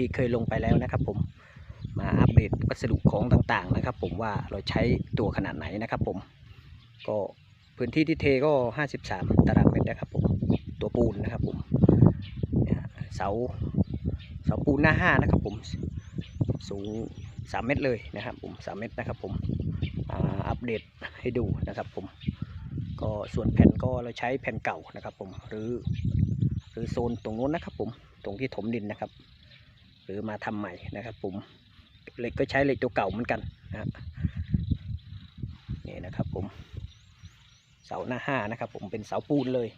ที่เคยลงไปแล้วนะครับ ผมมาอัปเดตวัสดุของต่างๆนะครับ ผมว่าเราใช้ตัวขนาดไหนนะครับ ผม ก็พื้นที่ที่เทก็ 53 ตารางเมตรนะครับ ผมตัวปูนนะครับ ผมเสาเสาปูนหน้าห้านะครับ ผมสูง 3 เมตรเลยนะครับ ผม 3 เมตรนะครับ ผมอัปเดตให้ดูนะครับ ผมก็ส่วนแผ่นก็เราใช้แผ่นเก่านะครับ ผมหรือหรือโซนตรงนู้นนะครับ ผมตรงที่ถมดินนะครับ รือมาทำใหม่นะครับผมเหล็กก็ใช้เหล็กตัวเก่าเหมือนกันนะนี่นะครับผมเสาหน้าห้านะครับผมเป็นเสาปูนเลย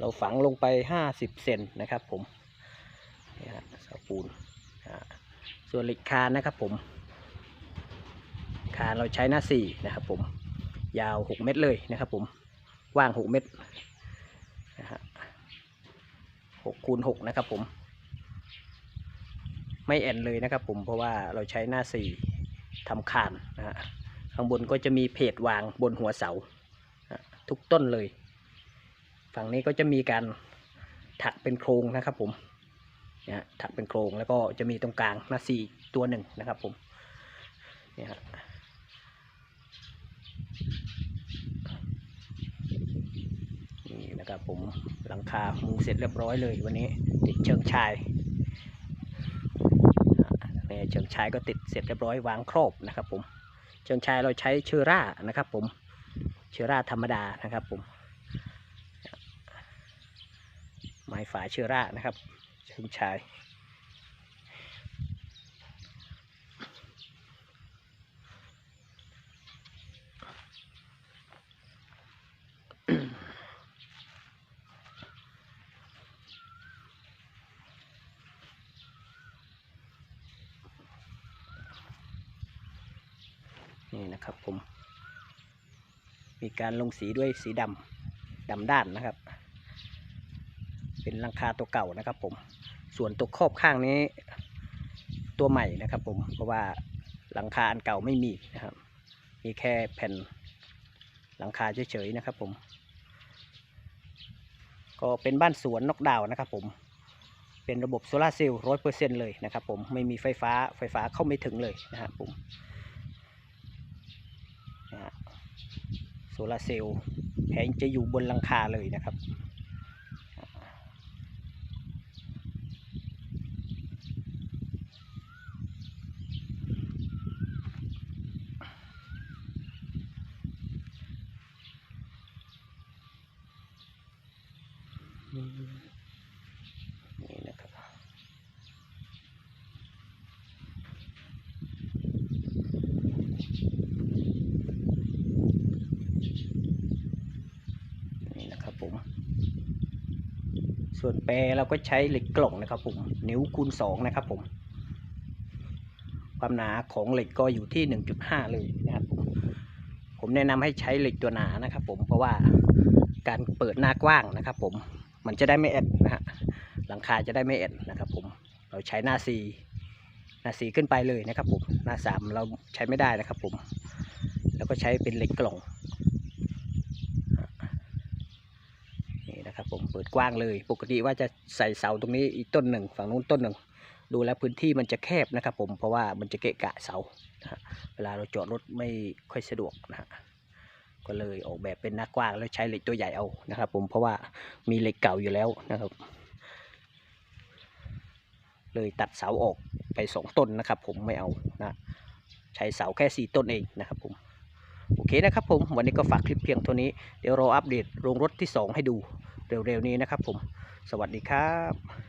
เราฝังลงไปห้าสิบเซนนะครับผมนี่ฮะเสาปูนส่วนเหล็กคานนะครับผม คานเราใช้หน้าสี่นะครับผมยาวหกเมตรเลยนะครับผมกว้างหกเมตรนะฮะหกคูณหกนะครับผม ไม่แอนเลยนะครับผมเพราะว่าเราใช้หน้าสี่ทำคานนะฮะข้างบนก็จะมีเพจวางบนหัวเสาทุกต้นเลย ฝั่งนี้ก็จะมีการถักเป็นโครงนะครับผมนะถักเป็นโครงแล้วก็จะมีตรงกลางหน้าสี่ตัวหนึ่งนะครับผมเนี่ยฮะนี่นะครับผมหลังคามุงเสร็จเรียบร้อยเลยวันนี้ติดเชิงชาย เนี่ยเชิงชายก็ติดเสร็จเรียบร้อยวางครอบนะครับผมเชิงชายเราใช้เชื้อรานะครับผมเชื้อราธรรมดานะครับผมไม้ฝาเชื้อรานะครับเชิงชาย นี่นะครับผม มีการลงสีด้วยสีดำดำด้านนะครับ เป็นหลังคาตัวเก่านะครับผม ส่วนตัวครอบข้างนี้ ตัวใหม่นะครับผม เพราะว่าหลังคาอันเก่าไม่มีนะครับ มีแค่แผ่นหลังคาเฉยๆนะครับผม ก็เป็นบ้านสวนนกดาวนะครับผมเป็นระบบโซลาเซลล์ร้อยเปอร์เซ็นเลยนะครับผม ไม่มีไฟฟ้าไฟฟ้าเข้าไม่ถึงเลยนะครับผม โซลาร์เซลล์แผงจะอยู่บนหลังคาเลยนะครับนี่นะครับ นะครับผม ส่วนแปรเราก็ใช้เหล็กกล่องนะครับผม นิ้วคูณสองนะครับผม ความหนาของเหล็กก็อยู่ที่หนึ่งจุดห้าเลยนะครับผม ผมแนะนำให้ใช้เหล็กตัวหนานะครับผม เพราะว่าการเปิดหน้ากว้างนะครับผม มันจะได้ไม่แอดนะฮะ หลังคาจะได้ไม่แอดนะครับผม เราใช้หน้าสีหน้าสีขึ้นไปเลยนะครับผม หน้าสามเราใช้ไม่ได้นะครับผม แล้วก็ใช้เป็นเหล็กกล่อง นี่ นะครับ ผมเปิดกว้างเลย ปกติว่าจะใส่เสาตรงนี้อีกต้นหนึ่ง ฝั่งนู้นต้นหนึ่ง ดูแล้วพื้นที่มันจะแคบนะครับ ผมเพราะว่ามันจะเกะกะเสานะฮะเวลาเราจอดรถไม่ค่อยสะดวกนะฮะก็เลยออกแบบเป็นหน้ากว้างแล้วใช้เหล็กตัวใหญ่เอานะครับ ผมเพราะว่ามีเหล็กเก่าอยู่แล้วนะครับ เลยตัดเสาออกไปสองต้นนะครับ ผมไม่เอานะใช้เสาแค่สี่ต้นเองนะครับผมโอเคนะครับผม วันนี้ก็ฝากคลิปเพียงเท่านี้ เดี๋ยวรออัปเดตโรงรถที่ 2 ให้ดู เร็วๆนี้นะครับผม สวัสดีครับ